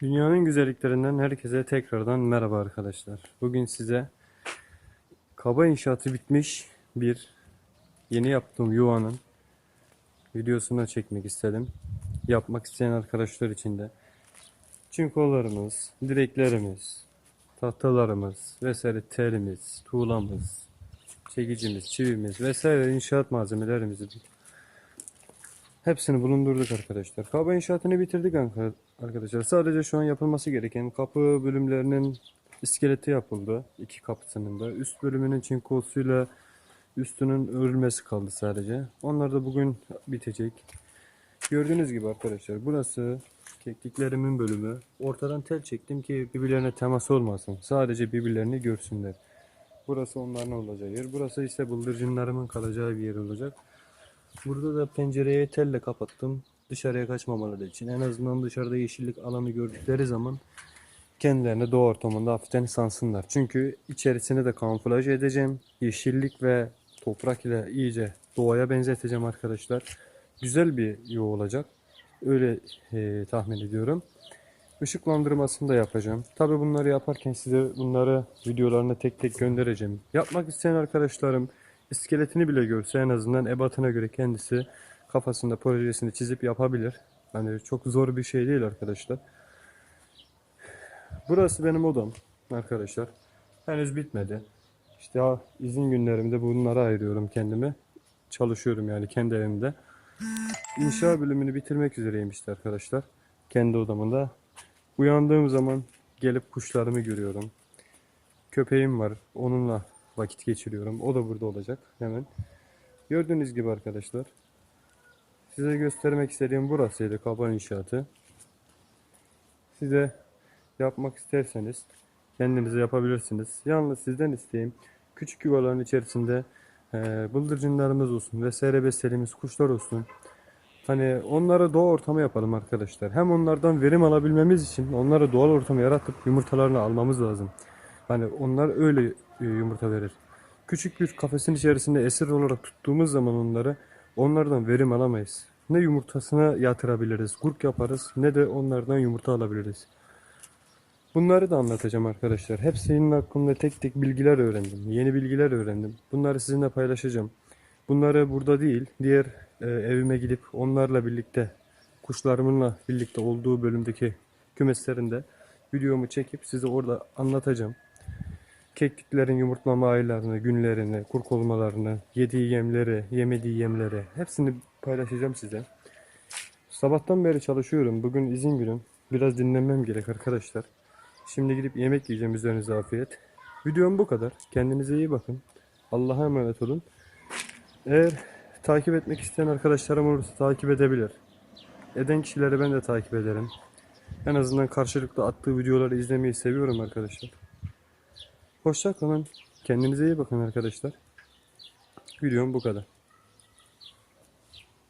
Dünyanın güzelliklerinden herkese tekrardan merhaba arkadaşlar. Bugün size kaba inşaatı bitmiş bir yeni yaptığım yuvanın videosunu çekmek istedim. Yapmak isteyen arkadaşlar için de. Çinkolarımız, direklerimiz, tahtalarımız vesaire telimiz, tuğlamız, çekicimiz, çivimiz vesaire inşaat malzemelerimizi Hepsini bulundurduk arkadaşlar. Kaba inşaatını bitirdik arkadaşlar. Sadece şu an yapılması gereken kapı bölümlerinin iskeleti yapıldı. iki kapısının da. Üst bölümünün çinkosuyla üstünün örülmesi kaldı sadece. Onlar da bugün bitecek. Gördüğünüz gibi arkadaşlar burası kekliklerimin bölümü. Ortadan tel çektim ki birbirlerine temas olmasın. Sadece birbirlerini görsünler. Burası onların olacağı yer. Burası ise bıldırcınlarımın kalacağı bir yer olacak. Burada da pencereye telle kapattım. Dışarıya kaçmamaları için. En azından dışarıda yeşillik alanı gördükleri zaman kendilerini doğa ortamında hafiften sansınlar. Çünkü içerisini de kamuflaj edeceğim. Yeşillik ve toprak ile iyice doğaya benzeteceğim arkadaşlar. Güzel bir yuva olacak. Öyle e, tahmin ediyorum. Işıklandırmasını da yapacağım. Tabi bunları yaparken size bunları videolarını tek tek göndereceğim. Yapmak isteyen arkadaşlarım iskeletini bile görse en azından ebatına göre kendisi kafasında projesini çizip yapabilir. Hani çok zor bir şey değil arkadaşlar. Burası benim odam arkadaşlar. Henüz bitmedi. İşte izin günlerimde bunlara ayırıyorum kendimi. Çalışıyorum yani kendi evimde. İnşa bölümünü bitirmek üzereyim işte arkadaşlar. Kendi odamında. Uyandığım zaman gelip kuşlarımı görüyorum. Köpeğim var. Onunla vakit geçiriyorum. O da burada olacak hemen. Gördüğünüz gibi arkadaşlar. Size göstermek istediğim burasıydı kaba inşaatı. Size yapmak isterseniz kendinize yapabilirsiniz. Yalnız sizden isteğim küçük yuvaların içerisinde e, bıldırcınlarımız olsun vesaire beslediğimiz kuşlar olsun. Hani onları doğal ortama yapalım arkadaşlar. Hem onlardan verim alabilmemiz için onları doğal ortama yaratıp yumurtalarını almamız lazım. Hani onlar öyle yumurta verir. Küçük bir kafesin içerisinde esir olarak tuttuğumuz zaman onları onlardan verim alamayız. Ne yumurtasına yatırabiliriz, kurk yaparız ne de onlardan yumurta alabiliriz. Bunları da anlatacağım arkadaşlar. Hepsinin hakkında tek tek bilgiler öğrendim. Yeni bilgiler öğrendim. Bunları sizinle paylaşacağım. Bunları burada değil, diğer e, evime gidip onlarla birlikte, kuşlarımınla birlikte olduğu bölümdeki kümeslerinde videomu çekip size orada anlatacağım. Kekliklerin yumurtlama aylarını, günlerini, kurk olmalarını, yediği yemleri, yemediği yemleri hepsini paylaşacağım size. Sabahtan beri çalışıyorum. Bugün izin günüm. Biraz dinlenmem gerek arkadaşlar. Şimdi gidip yemek yiyeceğim üzerinize afiyet. Videom bu kadar. Kendinize iyi bakın. Allah'a emanet olun. Eğer takip etmek isteyen arkadaşlarım olursa takip edebilir. Eden kişileri ben de takip ederim. En azından karşılıklı attığı videoları izlemeyi seviyorum arkadaşlar. Hoşça kalın. Kendinize iyi bakın arkadaşlar. Videom bu kadar.